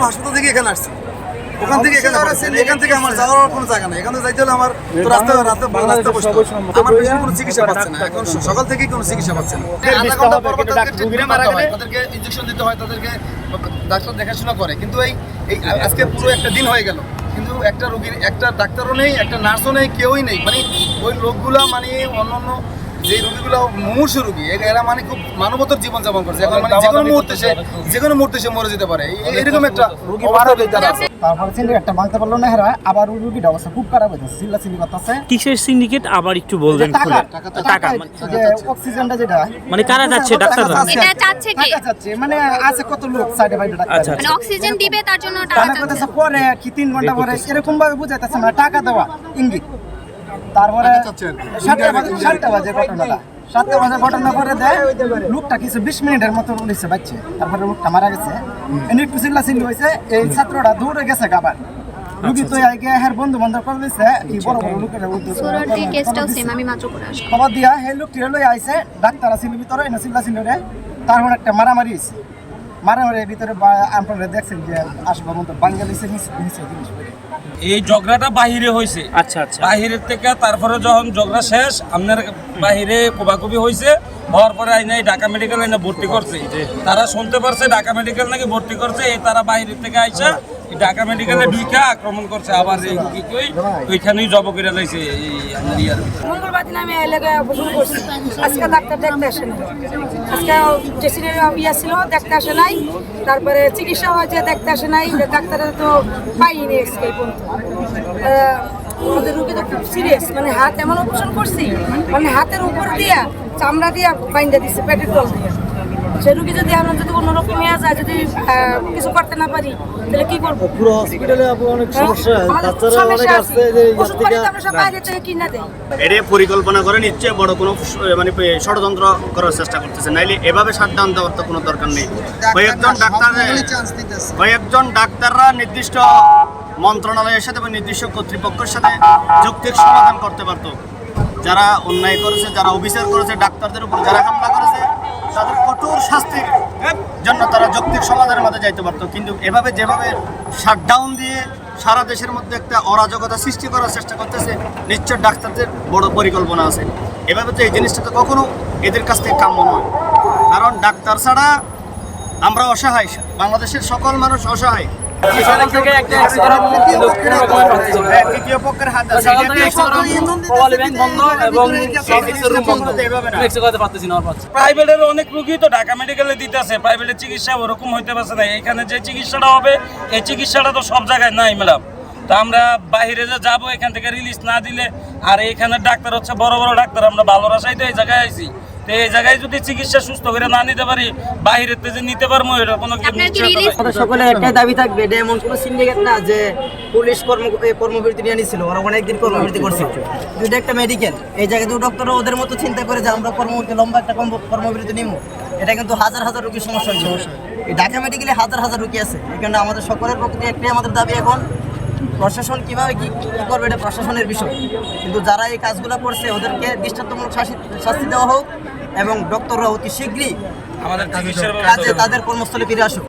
কোনো হাসপাতাল থেকে এখানে আসছি। ওখান থেকে এখানে আসছি। এখান থেকে আমার যাওয়ার কোনো জায়গা নেই। এখান থেকে যাইতে হলে আমার তো রাস্তা রাস্তা রাস্তা বসতে আমার পেশেন্ট কোনো চিকিৎসা পাচ্ছে না। এখন সকাল থেকেই কোনো চিকিৎসা পাচ্ছে না। আধা ঘণ্টা পর পর তাদেরকে করতে হয়, তাদেরকে ইনজেকশন দিতে হয় তাদেরকে ডাক্তার দেখাশোনা করে। কিন্তু এই এই আজকে পুরো একটা দিন হয়ে গেল। কিন্তু একটা রোগীর একটা ডাক্তারও নেই একটা নার্সও নেই কেউই নেই। মানে ওই লোকগুলা মানে অন্যান্য যে রোগীগুলো মুমূর্ষ রুগী এরা মানে খুব মানবতার জীবন যাপন করছে। এখন মানে যে কোনো মুহূর্তে সে যে কোনো মুহূর্তে সে মরে যেতে পারে। এরকম একটা অবস্থা তারা আছে। তারপরে সিন্ডিকেটটা ভাঙতে পারল না হেরা আবার ওই রুগীটা অবস্থা খুব খারাপ হয়েছে করতেছে। কিসের সিন্ডিকেট আবার একটু বলবেন খুলে। টাকা অক্সিজেনটা যেটা। মানে কারা যাচ্ছে ডাক্তাররা এটা চাচ্ছে কে? চাচ্ছে। মানে আছে কত লোক সাইডে বাইরে ডাক্তার? আচ্ছা, মানে অক্সিজেন দিবে তার জন্য টাকা চাচ্ছে। পরে কি তিন ঘণ্টা পরে এরকম ভাবে বুঝাইতেছে মানে টাকা দেওয়া ইঙ্গিত। তারপরে সাতটা বাজে ঘটনাটা। সাতটা বাজে ঘটনা করে দেয় লোকটা কিছু বিশ মিনিটের মতো উঠেছে বাচ্চা। তারপরে লোকটা মারা গেছে। এনে একটু চিল্লা চিল্লি হয়েছে এই ছাত্রটা দৌড়ে গেছে আবার রুগী তো আগে হ্যার বন্ধু বান্ধব করে দিছে কি বড় বড় লোকের কেসটাও সেম আমি মাত্র করে আসলাম। খবর দিয়া সেই লোকটি লই আইছে ডাক্তার আছিল ভিতরে এনে চিল্লা চিল্লি রে? তারপর একটা মারামারি মারামারির ভিতরে আপনারা দেখছেন যে আসবার মতো বাঙ্গালিসে নিচে জিনিস এই ঝগড়াটা বাহিরে হয়েছে আচ্ছা আচ্ছা। বাহিরের থেকে তারপরে যখন ঝগড়া শেষ আপনার বাহিরে কোবাকুবি হয়েছে হওয়ার পরে আইনে এই ঢাকা মেডিকেল আইনা ভর্তি করছে। তারা শুনতে পারছে ঢাকা মেডিকেল নাকি ভর্তি করছে এই তারা বাহিরের থেকে আইসা ঢাকা মেডিকেলে ঢুকে আক্রমণ করছে, আবার এই ওইখানেই জব করে লাইছে এই মঙ্গলবার দিন আমি আজকে ডাক্তার দেখতে আসে আজকে ড্রেসিংয়ের ইয়া ছিল, দেখতে আসে নাই। তারপরে চিকিৎসা হয়েছে, দেখতে আসে নাই। ডাক্তার তো পাইনি আজকে আমাদের রুগী তো খুব সিরিয়াস মানে হাত এমন অপারেশন করছি মানে হাতের উপর দিয়া চামড়া দিয়া বাইন্দা দিচ্ছে পেটের তল দিয়ে। সে রুগী যদি আমরা যদি কোনো রকম ইয়ে যায় যদি কিছু করতে না পারি তাহলে কি করব? পুরো হসপিটালে অনেক সমস্যা সমস্যা আছে। ওষুধ পাতি আমরা সব বাইরে থেকে কিনা দেয় এটা পরিকল্পনা করে নিচ্ছে বড় কোনো মানে ষড়যন্ত্র করার চেষ্টা করতেছে। নাইলে এভাবে শাটডাউন দেওয়ার তো কোনো দরকার নেই। কয়েকজন ডাক্তার কয়েকজন ডাক্তাররা নির্দিষ্ট মন্ত্রণালয়ের সাথে বা নির্দিষ্ট কর্তৃপক্ষের সাথে যৌক্তিক সমাধান করতে পারত। যারা অন্যায় করেছে যারা অবিচার করেছে ডাক্তারদের উপর যারা হামলা করেছে তাদের কঠোর শাস্তির জন্য তারা যৌক্তিক সমাধানের মধ্যে যাইতে পারতো। কিন্তু এভাবে যেভাবে শাটডাউন দিয়ে সারা দেশের মধ্যে একটা অরাজকতা সৃষ্টি করার চেষ্টা করতেছে, নিশ্চয় ডাক্তারদের বড় পরিকল্পনা আছে। এভাবে তো এই জিনিসটা তো কখনো এদের কাছ থেকে কাম্য নয়। কারণ ডাক্তার ছাড়া আমরা অসহায়। বাংলাদেশের সকল মানুষ অসহায়। হ্যাঁ। প্রাইভেটের অনেক রুগী তো ঢাকা মেডিকেলে দিতেছে প্রাইভেটের চিকিৎসা ওরকম হইতে পারছে না। এখানে যে চিকিৎসাটা হবে এই চিকিৎসাটা তো সব জায়গায় নাই ম্যাডাম। তো আমরা বাইরে যে যাব এখান থেকে রিলিজ না দিলে আর এখানে ডাক্তার হচ্ছে বড় বড় ডাক্তার আমরা ভালো রাসাই তো এই জায়গায় আইছি। তো এই জায়গায় যদি চিকিৎসা সুস্থ করে না নিতে পারি বাইরের থেকে যে নিতে পারব এটা কোনো সকলের একটাই দাবি থাকবে এটা এমন কোনো সিন্ডিকেট না যে পুলিশ কর্ম কর্মবিরতি নিয়ে নিছিল ওরা অনেকদিন কর্মবিরতি করছে যদি একটা মেডিকেল এই জায়গায় দু ডক্টর ওদের মতো চিন্তা করে যে আমরা কর্মবিরতি লম্বা একটা কর্ম- কর্মবিরতি নিব এটা কিন্তু হাজার হাজার রোগীর সমস্যা হয়েছে এই ঢাকা মেডিকেলে হাজার হাজার রোগী আছে। এখানে আমাদের সকলের প্রকৃতি একটাই আমাদের দাবি এখন প্রশাসন কীভাবে কি কি করবে এটা প্রশাসনের বিষয়। কিন্তু যারা এই কাজগুলো করছে ওদেরকে দৃষ্টান্তমূলক শাস্তি- শাস্তি দেওয়া হোক এবং ডক্টররা অতি শীঘ্রই আমাদের কাজে তাদের কর্মস্থলে ফিরে আসুক।